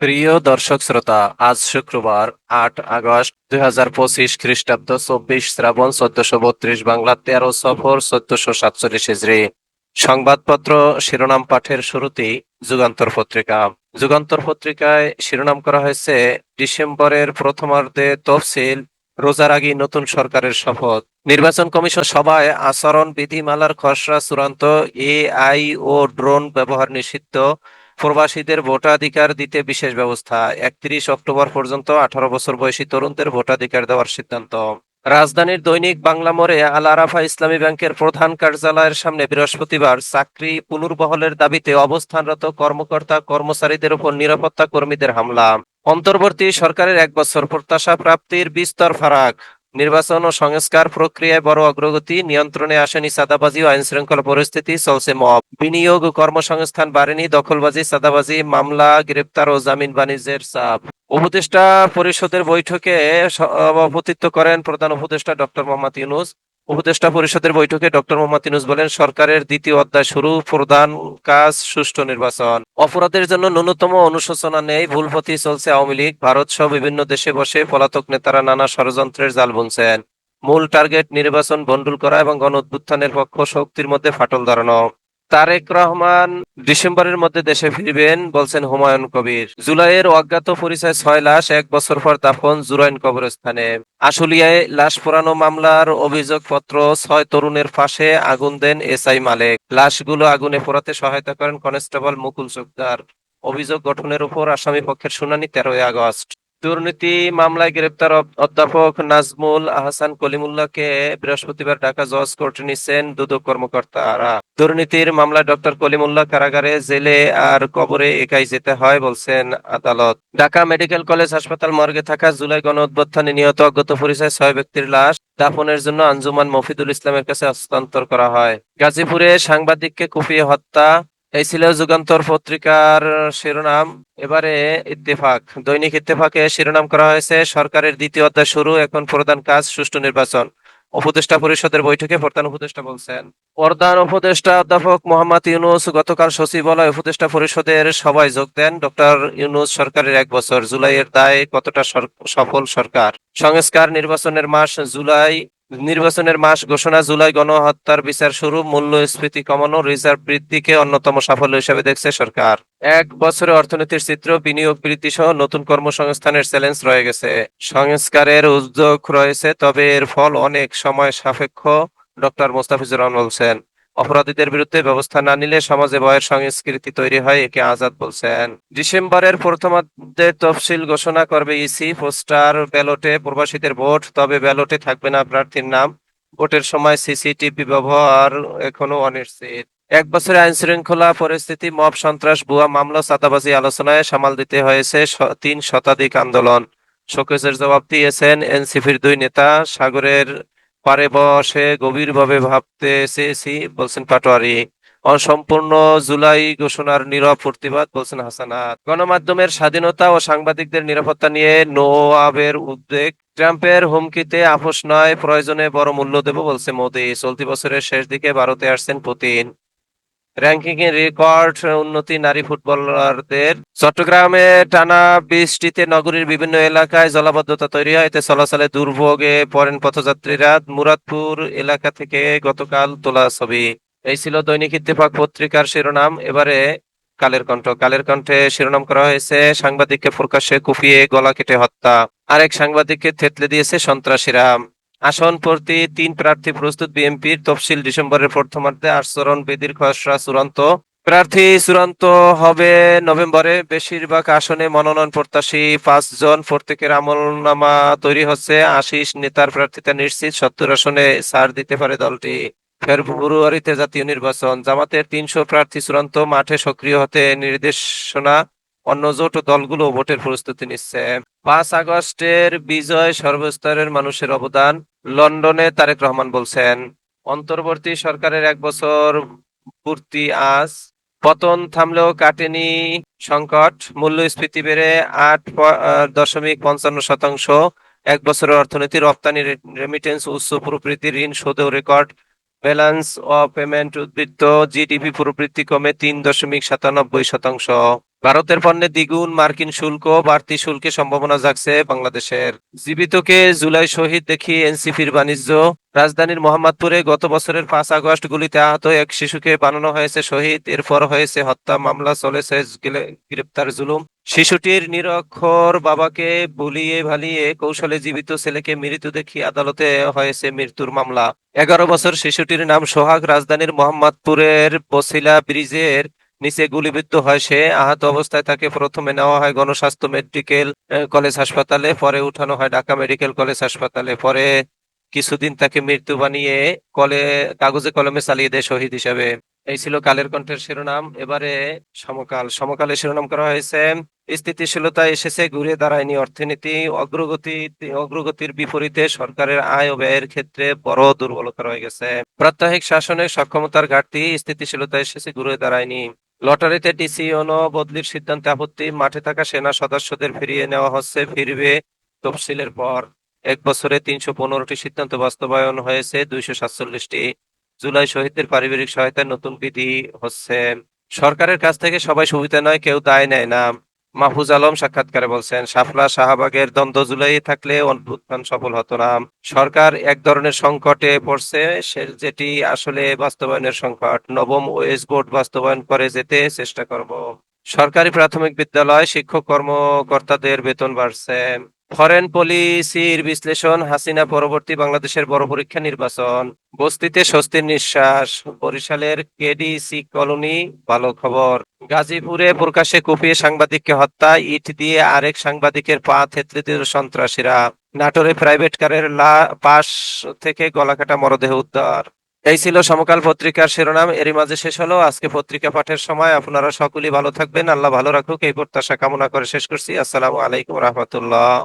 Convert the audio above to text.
প্রিয় দর্শক শ্রোতা, আজ শুক্রবার, আট আগস্ট দুই হাজার পঁচিশ খ্রিস্টাব্দ চব্বিশ শ্রাবণ চোদ্দশো বত্রিশ বাংলা তেরো সফর চোদ্দশো সাতচল্লিশ সংবাদপত্র শিরোনাম পাঠের শুরুতেই যুগান্তর পত্রিকা। যুগান্তর পত্রিকায় শিরোনাম করা হয়েছে, ডিসেম্বরের প্রথমার্ধে তফসিল, রোজার আগে নতুন সরকারের শপথ। নির্বাচন কমিশন সভায় আচরণ বিধিমালার খসড়া চূড়ান্ত এআই ও ড্রোন ব্যবহার নিষিদ্ধ। প্রবাসীদের ভোটাধিকার দিতে বিশেষ ব্যবস্থা। একত্রিশ অক্টোবর পর্যন্ত আঠারো বছর বয়সী তরুণদের ভোটাধিকার দেওয়ার সিদ্ধান্ত। রাজধানীর দৈনিক বাংলা মোড়ে আল আরাফা ইসলামী ব্যাংকের প্রধান কার্যালয়ের সামনে বৃহস্পতিবার চাকরি পুনর্বহলের দাবিতে অবস্থানরত কর্মকর্তা, কর্মচারীদের উপর নিরাপত্তা কর্মীদের হামলা। অন্তর্বর্তী সরকারের এক বছর প্রত্যাশা প্রাপ্তির বিস্তর ফারাক। নির্বাচন ও সংস্কার প্রক্রিয়ায় বড় অগ্রগতি, নিয়ন্ত্রণে আসেনি সাদাবাজি ও আইন শৃঙ্খলা পরিস্থিতি, চলছে মব। বিনিয়োগ ও কর্মসংস্থান বাড়েনি, দখলবাজি সাদাবাজি মামলা, গ্রেপ্তার ও জামিন বাণিজ্যের চাপ। উপদেষ্টা পরিষদের বৈঠকে সভাপতিত্ব করেন প্রধান উপদেষ্টা ডক্টর মোহাম্মদ ইউনুস। উপদেষ্টা পরিষদের বৈঠকে ডক্টর মোহাম্মদ ইনুস বলেন, সরকারের দ্বিতীয় অধ্যায় শুরু, প্রধান কাজ সুষ্ঠু নির্বাচন। অপরাধের জন্য ন্যূনতম অনুশোচনা নেই, ভুল পথে চলছে আওয়ামী লীগ। ভারত সহ বিভিন্ন দেশে বসে পলাতক নেতারা নানা ষড়যন্ত্রের জাল বুনছেন। মূল টার্গেট নির্বাচন ভণ্ডুল করা এবং গণ পক্ষ শক্তির মধ্যে ফাটল ধরানো। তারেক রহমান ডিসেম্বরের মধ্যে দেশে ফিরবেন বলছেন হুমায়ুন কবির। জুলাইয়ের অজ্ঞাত পরিচয় ছয় লাশ, এক বছর পর দাফন জুরাইন কবরস্থানে। আশুলিয়ায় লাশ পোড়ানো মামলার অভিযোগপত্র ছয় তরুণের ফাঁসে আগুন দেন এসআই মালেক। লাশগুলো আগুনে পোড়াতে সহায়তা করেন কনস্টেবল মুকুল চোকদার অভিযোগ গঠনের উপর আসামি পক্ষের শুনানি তেরোই আগস্ট। দুর্নীতি মামলায় গ্রেপ্তার অধ্যাপক নাজমুল আহসান কলিমুল্লাহকে বৃহস্পতিবার ঢাকা জজ কোর্টে নিচ্ছেন দুদক কর্মকর্তারা। দুর্নীতির মামলায় ডক্টর কলিমুল্লাহ কারাগারে জেলে আর কবরে একাই যেতে হয় বলছেন আদালত। ঢাকা মেডিকেল কলেজ হাসপাতাল মর্গে থাকা জুলাই গণ অভ্যুত্থানে নিহত অজ্ঞাত পরিচয় ছয় ব্যক্তির লাশ দাফনের জন্য আঞ্জুমান মফিদুল ইসলামের কাছে হস্তান্তর করা হয়। গাজীপুরে সাংবাদিককে কুপিয়ে হত্যা এই ছিল যুগান্তর পত্রিকার শিরোনাম। এবারে ইত্তেফাক। দৈনিক ইত্তেফাকে শিরোনাম করা হয়েছে, সরকারের দ্বিতীয় অধ্যায় শুরু, এখন প্রধান কাজ সুষ্ঠু নির্বাচন। উপদেষ্টা পরিষদের বৈঠকে প্রধান উপদেষ্টা বলছেন। প্রধান উপদেষ্টা অধ্যাপক মোহাম্মদ ইউনুস গতকাল সচিবালয় উপদেষ্টা পরিষদের সভায় যোগ দেন। ডক্টর ইউনুস সরকারের এক বছর। জুলাইয়ের দায় কতটা সফল সরকার? সংস্কার নির্বাচনের মাস জুলাই। নির্বাচনের মাস ঘোষণা জুলাই গণহত্যার বিচার শুরু, মূল্যস্ফীতি কমানো, রিজার্ভ বৃদ্ধিকে অন্যতম সাফল্য হিসেবে দেখছে সরকার। এক বছরে অর্থনীতির চিত্র, বিনিয়োগ বৃদ্ধি সহ নতুন কর্মসংস্থানের চ্যালেঞ্জ রয়ে গেছে। সংস্কারের উদ্যোগ রয়েছে, তবে এর ফল অনেক সময় সাপেক্ষ, ডক্টর মোস্তাফিজুর রহমান বলছেন। অপরাধীদের বিরুদ্ধে ব্যবস্থা না নিলে সমাজে ভয়ের সংস্কৃতি তৈরি হয়, একে আজাদ বলছেন। ডিসেম্বরের প্রথমার্ধে তফসিল ঘোষণা করবে ইসি, পোস্টার, ব্যালটে প্রবাসীদের ভোট, তবে ব্যালটে থাকবে না প্রার্থীর নাম। ভোটের সময় সিসিটিভি ব্যবহার এখনও অনিশ্চিত। এক বছরে আইন শৃঙ্খলা পরিস্থিতি, মব, সন্ত্রাস, ভুয়া মামলা, চাঁদাবাজি আলোচনায় সামাল দিতে হয়েছে তিন শতাধিক আন্দোলন। শোকেসের জবাব দিয়েছেন এনসিপির দুই নেতা, সাগরের পারে বসে গভীরভাবে ভাবতে চেয়েছি বলছেন পাটোয়ারি, অসম্পূর্ণ জুলাই ঘোষণার নীরব প্রতিবাদ বলছেন হাসানাত। গণমাধ্যমের স্বাধীনতা ও সাংবাদিকদের নিরাপত্তা নিয়ে নোয়াবের উদ্বেগ। ট্রাম্পের হুমকিতে আপোষ নয়, প্রয়োজনে বড় মূল্য দেব বলছে মোদি। চলতি বছরের শেষ দিকে ভারতে আসছেন পুতিন। র্যাঙ্কিং এর রেকর্ড উন্নতি নারী ফুটবলারদের। চট্টগ্রামে টানা বৃষ্টিতে নগরীর বিভিন্ন এলাকায় জলাবদ্ধতা তৈরি হয়। এতে চলাচলে দুর্ভোগে পড়েন পথযাত্রীরা। মুরাদপুর এলাকা থেকে গতকাল তোলা ছবি। এই ছিল দৈনিক ইত্তেফাক পত্রিকার শিরোনাম। এবারে কালের কণ্ঠ। কালের কণ্ঠে শিরোনাম করা হয়েছে, সাংবাদিককে প্রকাশ্যে কুপিয়ে গলা কেটে হত্যা। আরেক সাংবাদিককে থেতলে দিয়েছে সন্ত্রাসীরা। আসন প্রতি তিন প্রার্থী প্রস্তুত বিএনপির তফসিল ডিসেম্বরের প্রথমার্ধে আচরণ বিধির খসড়া চূড়ান্ত। প্রার্থী চূড়ান্ত হবে নভেম্বরে। বেশিরভাগ আসনে মনোনয়ন প্রত্যাশী পাঁচজন প্রত্যেকের আমলনামা তৈরি হচ্ছে। আশিস নেতার প্রার্থিতা নিশ্চিত। সত্তর আসনে ছাড় দিতে পারে দলটি। ফেব্রুয়ারিতে জাতীয় নির্বাচন। জামাতের তিনশো প্রার্থী চূড়ান্ত। মাঠে সক্রিয় হতে নির্দেশনা। অন্য জোট দলগুলো ভোটের প্রস্তুতি নিচ্ছে। পাঁচ আগস্টের বিজয় সর্বস্তরের মানুষের অবদান। লন্ডনে তারেক রহমান বলছেন, অন্তর্বর্তী সরকারের এক বছর পূর্তি আজ। পতন থামলেও কাটেনি সংকট। মূল্যস্ফীতি বেড়ে আট দশমিক পঞ্চান্ন শতাংশ। এক বছরের অর্থনীতি রপ্তানি রেমিটেন্স উচ্চ প্রবৃদ্ধি ঋণ শোধেও রেকর্ড। ব্যালেন্স অফ পেমেন্ট উদ্বৃত্ত। জিডিপি প্রবৃত্তি কমে তিন দশমিক সাতানব্বই শতাংশ। ভারতের পণ্যে দ্বিগুণ মার্কিন শুল্ক বাড়তি শুল্কের সম্ভাবনা জাগছে বাংলাদেশের। জীবিতকে জুলাই শহীদ দেখি এনসিপির বাণিজ্য। রাজধানীর মোহাম্মদপুরে গত বছরের পাঁচ আগস্ট গুলিতে আহত এক শিশুকে বানানো হয়েছে শহীদ। এরপর হয়েছে হত্যা মামলা, চলেছে গ্রেপ্তার জুলুম। শিশুটির নিরক্ষর বাবাকে ভুলিয়ে ভালিয়ে কৌশলে জীবিত ছেলেকে মৃত দেখি আদালতে হয়েছে মৃত্যুর মামলা। এগারো বছর শিশুটির নাম সোহাগ। রাজধানীর মোহাম্মদপুরের বসিলা ব্রিজের নিচে গুলিবিদ্ধ হয় সে, আহত অবস্থায় তাকে প্রথমে নেওয়া হয় গণস্বাস্থ্য মেডিকেল কলেজ হাসপাতালে, পরে উঠানো হয় ঢাকা মেডিকেল কলেজ হাসপাতালে, পরে কিছুদিন তাকে মৃত্যু বানিয়ে কলে, কাগজে কলমে চালিয়ে দেয় শহীদ হিসাবে। এই ছিল কালের কণ্ঠের শিরোনাম। এবারে সমকাল। সমকালে শিরোনাম করা হয়েছে, স্থিতিশীলতা এসেছে, ঘুরে দাঁড়ায়নি অর্থনীতি, অগ্রগতি, অগ্রগতির বিপরীতে সরকারের আয় ও ব্যয়ের ক্ষেত্রে বড় দুর্বলতা রয়ে গেছে। প্রাত্যহিক শাসনে সক্ষমতার ঘাটতি, স্থিতিশীলতা এসেছে, ঘুরে দাঁড়ায়নি। লটারিতে ডিসি অন বদলির সিদ্ধান্তে আপত্তি, মাঠে থাকা সেনা সদস্যদের ফিরিয়ে নেওয়া হচ্ছে, ফিরবে তফসিলের পর। এক বছরে তিনশো পনেরোটি সিদ্ধান্ত বাস্তবায়ন হয়েছে, দুইশো সাতচল্লিশটি। জুলাই শহীদদের পারিবারিক সহায়তায় নতুন বিধি হচ্ছে। সরকারের কাছ থেকে সবাই সুবিধা নয়, কেউ দায় নেয় না। মাহফুজ আলম সাক্ষাৎকারে বলছেন সাফলা শাহবাগের দ্বন্দ্ব জুলাই থাকলে অভ্যুত্থান সফল হতো না। সরকার এক ধরনের সংকটে পড়ছে যেটি আসলে বাস্তবায়নের সংকট। নবম ওয়েস বোর্ড বাস্তবায়ন করে যেতে চেষ্টা করব। সরকারি প্রাথমিক বিদ্যালয় শিক্ষক কর্মকর্তাদের বেতন বাড়ছে। ফরেন পলিসির বিশ্লেষণ, হাসিনা পরবর্তী বাংলাদেশের বড় পরীক্ষা নির্বাচন। বস্তিতে স্বস্তির নিঃশ্বাস, বরিশালের কেডিসি কলোনি, ভালো খবর। গাজীপুরে প্রকাশ্যে কুপিয়ে সাংবাদিককে হত্যা, ইট দিয়ে আরেক সাংবাদিকের পা থেতলে দিল সন্ত্রাসীরা। নাটোরে প্রাইভেট কারের পাশ থেকে গলাকাটা মরদেহ উদ্ধার। এই ছিল সমকাল পত্রিকার শিরোনাম, এরই মাঝে শেষ হলো আজকে পত্রিকা পাঠের সময়। আপনারা সকলেই ভালো থাকবেন, আল্লাহ ভালো রাখুক, এই প্রত্যাশা কামনা করে শেষ করছি। আসসালামু আলাইকুম রহমতুল্লাহ।